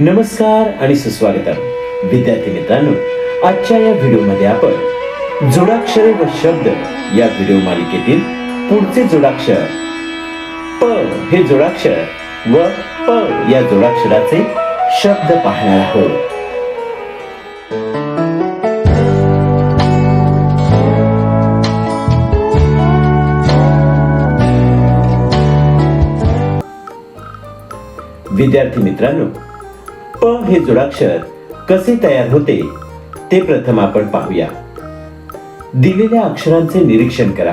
नमस्कार आणि सुस्वागतम. विद्यार्थी मित्रांनो आजच्या या व्हिडिओमध्ये आपण जोडाक्षरे व शब्द या व्हिडिओ मालिकेतील पुढचे जोडाक्षर प हे जोडाक्षर व प या जोडाक्षराचे शब्द पाहणार आहोत. विद्यार्थी मित्रांनो प हे जोडाक्षर कसे तयार होते ते प्रथम आपण पाहूया. दिलेल्या अक्षरांचे निरीक्षण करा.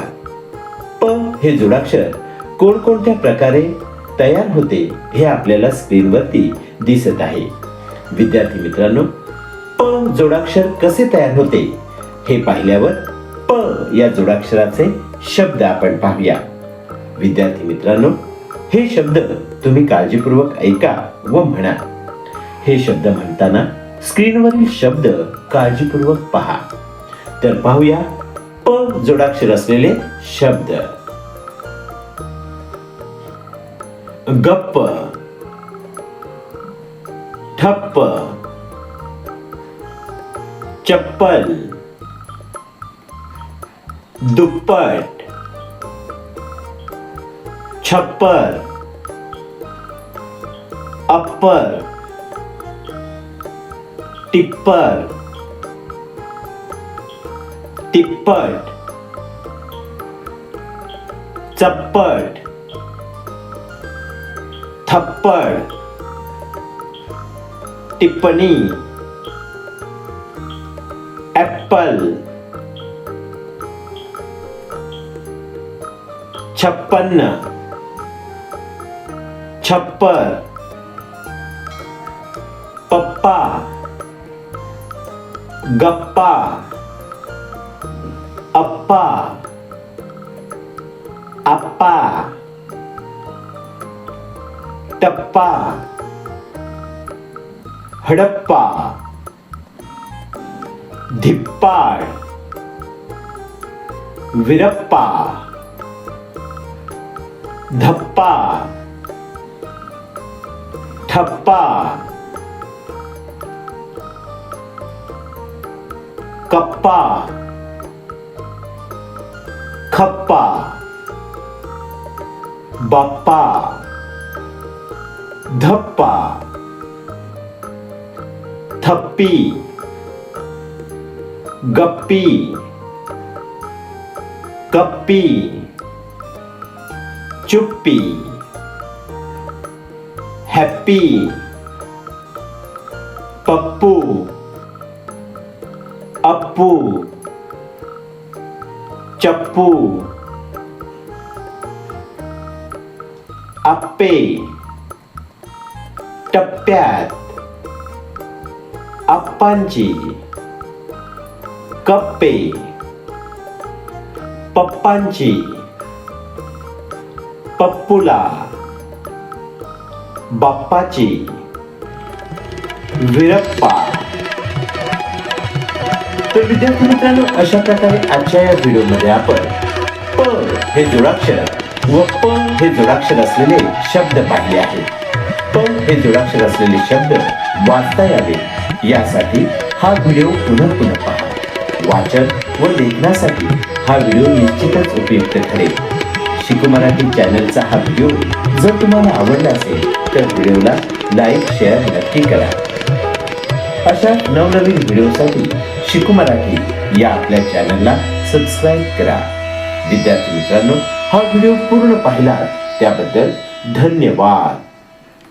प हे जोडाक्षर कोणकोणत्या प्रकारे तयार होते हे आपल्याला स्क्रीनवरती दिसत आहे. विद्यार्थी मित्रांनो प जोडाक्षर कसे तयार होते हे पाहिल्यावर प या जोडाक्षराचे शब्द आपण पाहूया. विद्यार्थी मित्रांनो हे शब्द तुम्ही काळजीपूर्वक ऐका व म्हणा. हे शब्द म्हणताना स्क्रीनवरील शब्द काळजीपूर्वक पहा. तर पाहूया प जोडाक्षर असलेले शब्द. गप्प. ठप्प. चप्पल. दुप्पट. छप्पर. अप्पर. टिप्पर तिप्पट चप्पट थप्पड टिप्पणी. ॲप्पल छप्पन्न. छप्पर पप्पा. गप्पा अप्पा आप्पा टप्पा हडप्पा धिप्पाड विरप्पा धप्पा ठप्पा। कप्पा। खप्पा। बाप्पा। धप्पा। थप्पी। गप्पी। कप्पी। चुप्पी। हॅप्पी। पप्पू। चप्पू। चप्पू। आप्पे टप्प्यात। आप्पांची कप्पे। पप्पांची। पप्पुला। बाप्पाची। विरप्पा। तर विद्यार्थी मित्रांनो अशा प्रकारे आजच्या या व्हिडिओमध्ये आपण प हे जोडाक्षर व प हे जोडाक्षर असलेले शब्द पाहिले आहेत. प हे जोडाक्षर असलेले शब्द वाचता यावे यासाठी हा व्हिडिओ पुन्हा पुन्हा पहा. वाचन व लेखनासाठी हा व्हिडिओ निश्चितच उपयुक्त ठरेल. शिकू मराठी चॅनलचा हा व्हिडिओ जर तुम्हाला आवडला असेल तर व्हिडिओला लाईक शेअर नक्की करा. अशा नवनवीन व्हिडिओसाठी शिकू मराठी या आपल्या चॅनलला सबस्क्राईब करा. विद्यार्थी मित्रांनो हा व्हिडिओ पूर्ण पाहिला त्याबद्दल धन्यवाद.